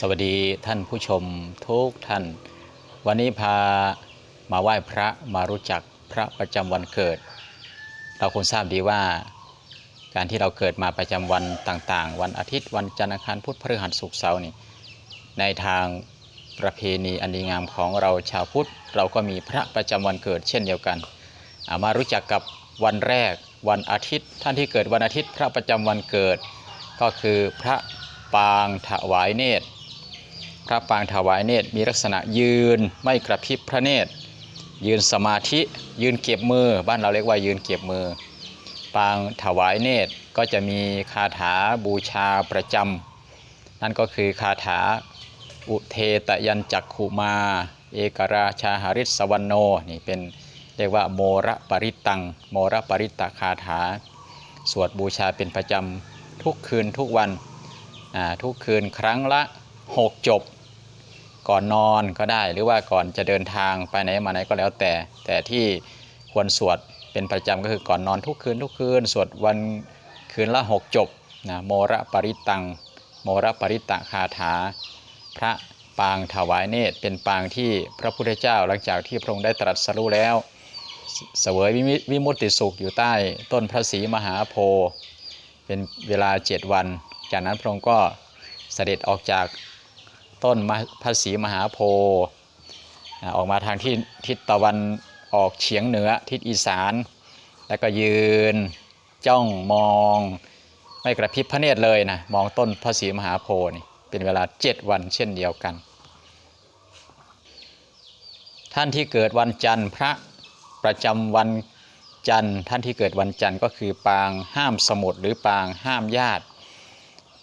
สวัสดีท่านผู้ชมทุกท่าน วันนี้พามาไหว้พระมารู้จักพระประจำวันเกิด เราคงทราบดีว่า การที่เราเกิดมาประจำวันต่างๆ วันอาทิตย์วันจันทร์อังคารพุธพฤหัสศุกร์เสาร์นี่ในทางประเพณีอันดีงามของเราชาวพุทธ เราก็มีพระประจำวันเกิดเช่นเดียวกันามารู้จักกับวันแรกวันอาทิตย์ ท่านที่เกิดวันอาทิตย์พระประจำวันเกิด ก็คือพระปางถวายเนตร พระปางถวายเนตรมีลักษณะยืนไม่กระพริบพระเนตร ยืนสมาธิยืนเก็บมือ บ้านเราเรียกว่ายืนเก็บมือ ปางถวายเนตรก็จะมีคาถาบูชาประจำนั่นก็คือคาถาอุเทตยันจักขุมา เอกราชาหาริสวรรณโนนี่เป็นเรียกว่าโมระปริตัง โมระปริตคาถา สวดบูชาเป็นประจำทุกคืนทุกวันทุกคืนครั้งละ 6 จบ ก่อนนอนก็ได้ หรือว่าก่อนจะเดินทางไปไหนมาไหนก็แล้วแต่ แต่ที่ควรสวดเป็นประจำก็คือก่อนนอนทุกคืนทุกคืน สวดวันคืนละ6จบนะโมระปริตัง โมระปริตะคาถา พระปางถวายเนตรเป็นปางที่พระพุทธเจ้าหลังจากที่พระองค์ได้ตรัสรู้แล้วเสเสวยวิมิวิมุตติสุขอยู่ใต้ต้นพระศรีมหาโพธิ์เป็นเวลาเจ็ดวัน จากนั้นพระองค์ก็เสด็จออกจาก ต้นพระศรีมหาโพธิ์ออกมาทางที่ทิศตะวันออกเฉียงเหนือทิศอีสาน แล้วก็ยืนจ้องมองไม่กระพริบพระเนตรเลยนะมองต้นพระศรีมหาโพธิ์นี่เป็นเวลาเจ็ดวันเช่นเดียวกัน ท่านที่เกิดวันจันทร์พระประจำวันจันทร์ท่านที่เกิดวันจันทร์ก็คือปางห้ามสมุดหรือปางห้ามญาติ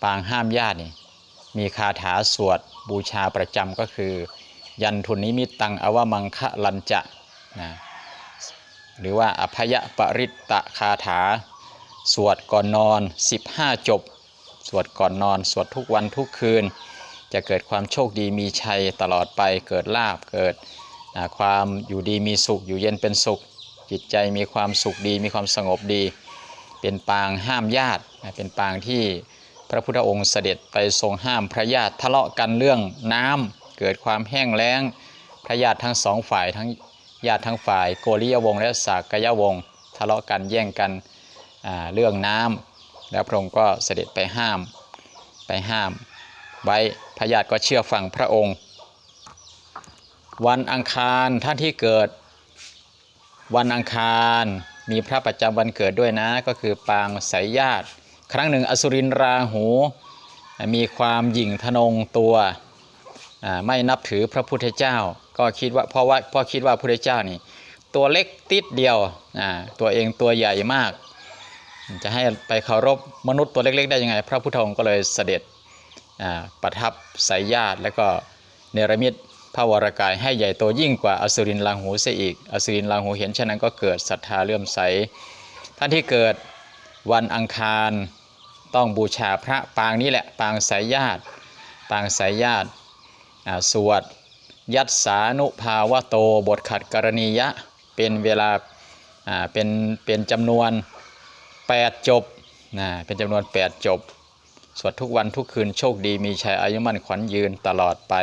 ปางห้ามญาตินี่มีคาถาสวด บูชาประจำก็คือ ยันทุนนิมิตตังอวมังคะลันจะนะหรือว่าอภยปริตตะคาถา สวดก่อนนอน 15 จบ สวดก่อนนอน สวดทุกวันทุกคืน จะเกิดความโชคดีมีชัยตลอดไปเกิดลาบเกิดอ่าความอยู่ดีมีสุขอยู่เย็นเป็นสุข จิตใจมีความสุขดีมีความสงบดี เป็นปางห้ามญาตินะเป็นปางที่ พระพุทธองค์เสด็จไปทรงห้ามพระญาติทะเลาะกันเรื่องน้ำเกิดความแห้งแล้ง พระญาติทั้งสองฝ่ายทั้งญาติทั้งฝ่ายโกริยวงศ์และสากยวงศ์ทะเลาะกันแย่งกันเรื่องน้ำแล้วพระองค์ก็เสด็จไปห้ามไปห้าม ไว้พระญาติก็เชื่อฟังพระองค์ วันอังคารท่านที่เกิดวันอังคารมีพระประจำวันเกิดด้วยนะก็คือปางสายญาติ ครั้งหนึ่งอสุรินราหูมีความหยิ่งทะนงตัวไม่นับถือพระพุทธเจ้า ก็คิดว่าเพราะว่าพราะคิดว่าพระพุทธเจ้านี่ตัวเล็กติดเดียวตัวเองตัวใหญ่มาก จะให้ไปเคารพมนุษย์ตัวเล็ก ๆ ได้ยังไง พระพุทธองค์ก็เลยเสด็จประทับสายญาติแล้วก็เนรมิตพระวรากายให้ใหญ่โตยิ่งกว่าอสุรินทร์ลาหูเสียอีก อสุรินทร์ลาหูเห็นฉะนั้นก็เกิดศรัทธาเลื่อมใส ท่านที่เกิดวันอังคาร ต้องบูชาพระปางนี้แหละปางสายญาติ ปางสายญาติาสวดยัตสานุภาวะโตบทขัดกรณียะ เป็นเวลาาเป็นเป็นจำนวน 8 จบนะเป็นจำนวน 8 จบ สวดทุกวันทุกคืนโชคดีมีชัยอายุมั่นขวัญยืนตลอดไป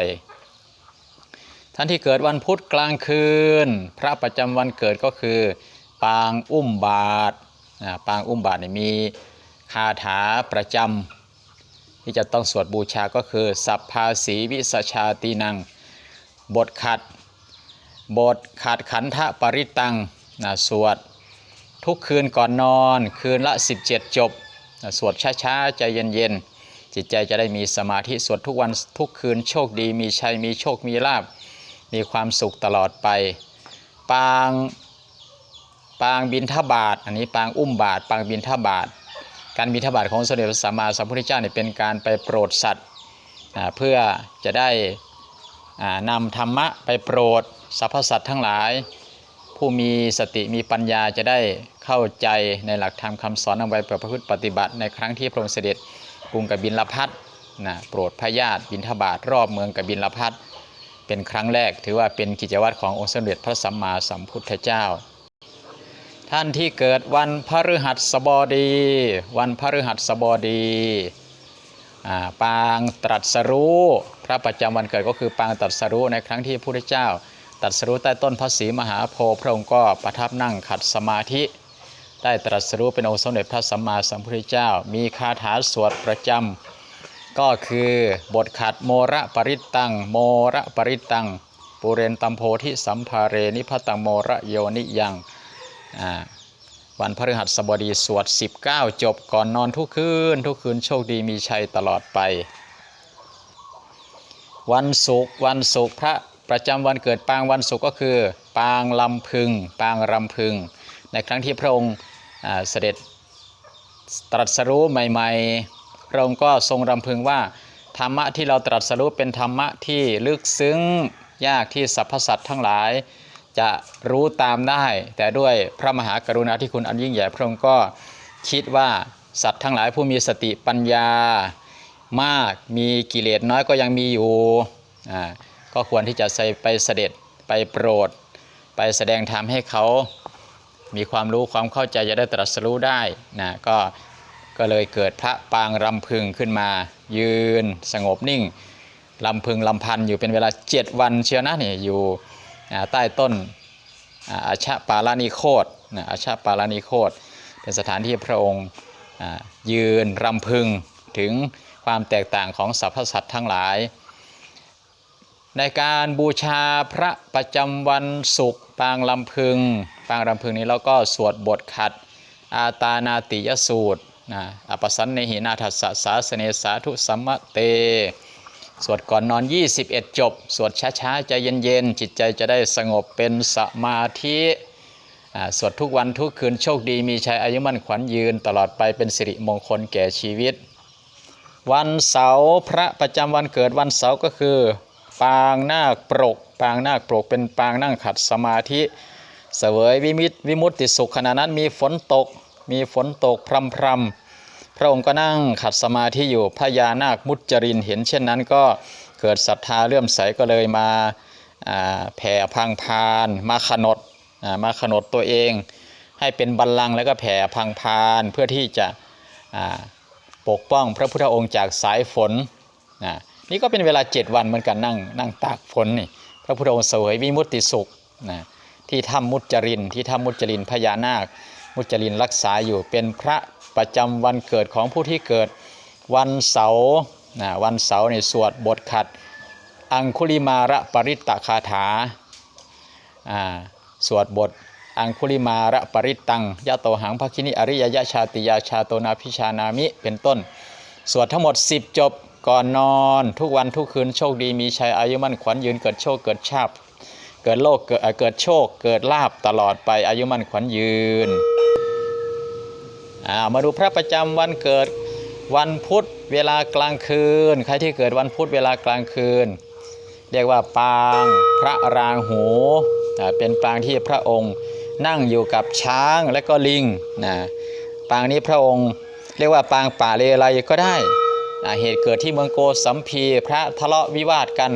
ท่านที่เกิดวันพุธกลางคืน พระประจำวันเกิดก็คือ ปางอุ้มบาทปางอุ้มบาทเนี่มี คาถาประจำที่จะต้องสวดบูชาก็คือ สัพพาสีวิสชาตินัง บทขัด บทขัดขันธปริตังนะสวดทุกคืนก่อนนอนคืนละ 17 จบนะสวดช้าๆ ใจเย็นๆ จิตใจจะได้มีสมาธิสวดทุกวันทุกคืนโชคดี มีชัยมีโชคมีลาบ มีความสุขตลอดไป ปางปางบินทบาท อันนี้ปางอุ้มบาท ปางบินทบาท การบินทบาทของสมเด็จพระสัมมาสัมพุทธเจ้าเนี่ยเป็นการไปโปรดสัตว์เพื่อจะได้อ่านำธรรมะไปโปรดสรรพสัตว์ทั้งหลาย ผู้มีสติมีปัญญาจะได้เข้าใจในหลักธรรมคำสอนนำไปประพฤติปฏิบัติ ในครั้งที่พระองค์เสด็จกรุงกบินลพัทนะโปรดพระญาติบินทบาทรอบเมืองกบินลพัทเป็นครั้งแรกถือว่าเป็นกิจวัตรขององค์สมเด็จพระสัมมาสัมพุทธเจ้า ท่านที่เกิดวันพฤหัสบดี วันพฤหัสบดีปางตรัสรู้พระประจำวันเกิดก็คือปางตรัสรู้ในครั้งที่พระพุทธเจ้าตรัสรู้ใต้ต้นพระศรีมหาโพธิ์พระองค์ก็ประทับนั่งขัดสมาธิ ได้ตรัสรู้เป็นองค์สมเด็จพระสัมมาสัมพุทธเจ้า มีคาถาสวดประจำก็คือบทขัดโมระปริตตังโมระปริตตังปุเรนตัมโพธิสัมภาเรนิพตังโมระโยนิยัง วันพฤหัสบดีสวด 19 จบก่อนนอนทุกคืน ทุกคืนโชคดีมีชัยตลอดไป วันศุกร์วันศุกร์พระประจำวันเกิดปางวันศุกร์ก็คือ ปางลำพึง ปางรำพึง ในครั้งที่พระองค์เสด็จตรัสรู้ใหม่ๆ พระองค์ก็ทรงรำพึงว่า ธรรมะที่เราตรัสรู้เป็นธรรมะที่ลึกซึ้งยากที่สรรพสัตว์ทั้งหลาย จะรู้ตามได้ แต่ด้วยพระมหากรุณาธิคุณอันยิ่งใหญ่พระองค์ก็คิดว่าสัตว์ทั้งหลายผู้มีสติปัญญามากมีกิเลสน้อยก็ยังมีอยู่อ่าก็ควรที่จะใส่ไปเสด็จไปโปรด ไปแสดงธรรมให้เขามีความรู้ความเข้าใจจะได้ตรัสรู้ได้นะก็ก็เลยเกิดพระปางรำพึงขึ้นมา ยืนสงบนิ่งลำพึงลำพันอยู่เป็นเวลา 7 วันเชียวนะนี่อยู่ ใต้ต้นอาอาปาลานิโคตนะอาชะปาลานิโคตเป็นสถานที่พระองค์ยืนรำพึงถึงความแตกต่างของสรรพสัตว์ทั้งหลาย ในการบูชาพระประจำวันศุกร์ปางลำพึง ปางลำพึงนี้เราก็สวดบทขัด อาตานาติยสูตรนะอปสันเนหินาทัสสะสาสเนสาธุสัมมะเต สวดก่อนนอน 21 จบ สวดช้าๆใจเย็นๆ จิตใจจะได้สงบเป็นสมาธิสวดทุกวันทุกคืนโชคดีมีชัยอายุมั่นขวัญยืนตลอดไปเป็นสิริมงคลแก่ชีวิต วันเสาร์พระประจำวันเกิดวันเสาร์ก็คือ ปางนาคปรก ปางนาคปรกเป็นปางนั่งขัดสมาธิเสวยวิมิตวิมุตติสุขขณะนั้นมีฝนตก มีฝนตกพรำพรำ พระองค์ก็นั่งขัดสมาธิอยู่พญานาคมุจจรินเห็นเช่นนั้นก็เกิดศรัทธาเลื่อมใสก็เลยมาแผ่พังพาน มาขนดมาขนดตัวเอง ให้เป็นบัลลังก์แล้วก็แผ่พังพานเพื่อที่จะปกป้องพระพุทธองค์จากสายฝนนะนี่ก็เป็นเวลา 7 วันเหมือนกันนั่งนั่งตากฝนนี่พระพุทธองค์เสวยวิมุตติสุขนะที่ถ้ำมุจจรินที่ถ้ำมุจจรินพญานาค มุจจรินรักษาอยู่เป็นพระ ประจำวันเกิดของผู้ที่เกิดวันเสาร์นะวันเสาร์ในสวดบทขัด อังคุลิมาระปริตตคาถาอ่าสวดบทอังคุลิมาระปริตตังยะโตหังภคินิอริยยะชาติยาชาโตนาพิชานามิเป็นต้น สวดทั้งหมด 10 จบก่อนนอน ทุกวันทุกคืนโชคดีมีชัยอายุมั่นขวัญยืนเกิดโชคเกิดชาบเกิดโลกเกิดเกิดโชคเกิดลาบตลอดไปอายุมั่นขวัญยืน มาดูพระประจำวันเกิดวันพุธเวลากลางคืน ใครที่เกิดวันพุธเวลากลางคืน เรียกว่าปางพระรางหูเป็นปางที่พระองค์นั่งอยู่กับช้างและก็ลิงนะปางนี้พระองค์เรียกว่าปางป่าเลไลก็ได้อ่าเหตุเกิดที่เมืองโกสัมพี พระทะเลาะวิวาทกัน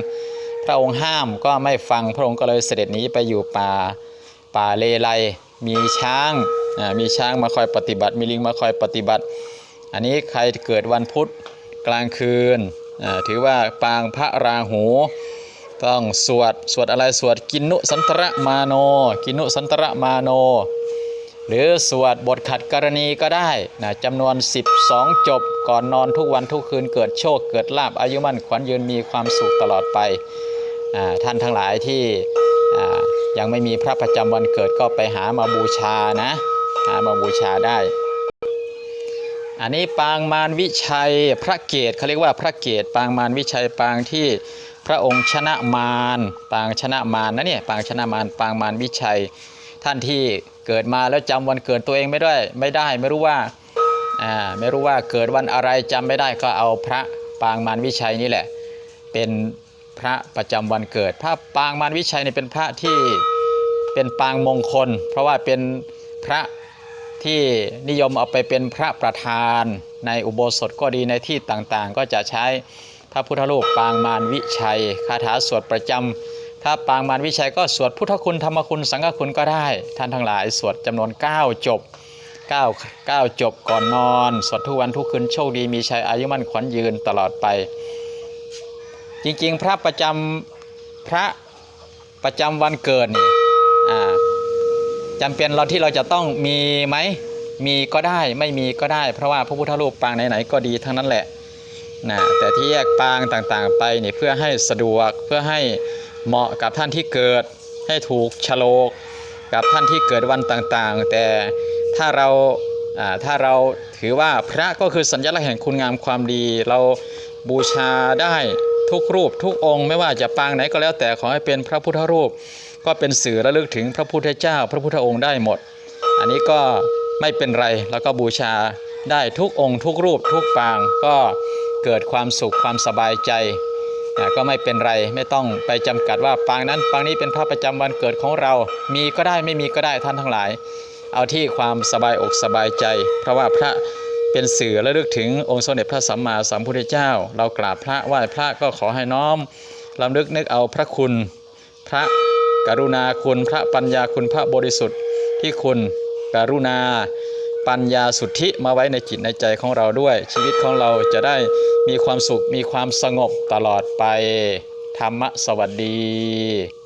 พระองค์ห้ามก็ไม่ฟังพระองค์ก็เลยเสด็จหนีไปอยู่ป่าป่าเลไลมีช้าง มีช้างมาคอยปฏิบัติ มีลิงมาคอยปฏิบัติ อันนี้ใครเกิดวันพุธกลางคืน ถือว่าปางพระราหู ต้องสวด สวดอะไร สวดกินุสันตระมาโน กินุสันตระมาโน หรือสวดบทขัดกรณีก็ได้นะจำนวน 12 จบก่อนนอนทุกวันทุกคืนเกิดโชคเกิดลาบอายุมั่นขวัญยืนมีความสุขตลอดไป ท่านทั้งหลายที่ยังไม่มีพระประจำวันเกิดก็ไปหามาบูชานะ หามาบูชาได้ อันนี้ปางมารวิชัยพระเกศเขาเรียกว่าพระเกศปางมารวิชัยปางที่พระองค์ชนะมารปางชนะมารนะเนี่ยปางชนะมารปางมารวิชัย ท่านที่เกิดมาแล้วจำวันเกิดตัวเองไม่ได้ไม่ได้ไม่รู้ว่าอ่าไม่รู้ว่าเกิดวันอะไรจำไม่ได้ก็เอาพระปางมารวิชัยนี่แหละ เป็นพระประจำวันเกิด พระปางมารวิชัยเนี่ยเป็นพระที่เป็นปางมงคล เพราะว่าเป็นพระ ที่นิยมเอาไปเป็นพระประธานในอุโบสถก็ดีในที่ต่างๆ ก็จะใช้พระพุทธรูปปางมารวิชัยคาถาสวดประจำถ้าปางมารวิชัยก็สวดพุทธคุณธรรมคุณสังฆคุณก็ได้ ท่านทั้งหลายสวดจำนวน 9 จบก้าวก้าจบก่อนนอน สวดทุกวันทุกคืนโชคดีมีชัยอายุมั่นขวัญยืนตลอดไป จริงๆ พระประจำพระประจำวันเกิดนี่ อ่าจำเป็นเราที่เราจะต้องมีไหมมีก็ได้ไม่มีก็ได้ เพราะว่าพระพุทธรูปปางไหนๆก็ดีทั้งนั้นแหละนะแต่ที่แยกปางต่างๆไปนี่เพื่อให้สะดวกเพื่อให้เหมาะกับท่านที่เกิด ให้ถูกฉลกกับท่านที่เกิดวันต่างๆ แต่ถ้าเราอ่าถ้าเราถือว่าพระก็คือสัญลักษณ์แห่งคุณงามความดี เราบูชาได้ทุกรูปทุกองค์ ไม่ว่าจะปางไหนก็แล้วแต่ขอให้เป็นพระพุทธรูป ก็เป็นสื่อระลึกถึงพระพุทธเจ้า พระพุทธองค์ได้หมด อันนี้ก็ไม่เป็นไรแล้วก็บูชาได้ทุกองค์ ทุกรูปทุกปางก็เกิดความสุขความสบายใจก็ไม่เป็นไรไม่ต้องไปจำกัดว่าปางนั้นปางนี้เป็นพระประจำวันเกิดของเรา มีก็ได้ไม่มีก็ได้ท่านทั้งหลาย เอาที่ความสบายอกสบายใจ เพราะว่าพระเป็นสื่อระลึกถึงองค์สมเด็จพระสัมมาสัมพุทธเจ้า เรากราบพระไหว้พระก็ขอให้น้อมลำลึกนึกเอาพระคุณพระ กรุณาคุณพระปัญญาคุณพระบริสุทธิ์ที่คุณกรุณาปัญญาสุทธิมาไว้ในจิตในใจของเราด้วย ชีวิตของเราจะได้มีความสุขมีความสงบตลอดไป ธรรมะสวัสดี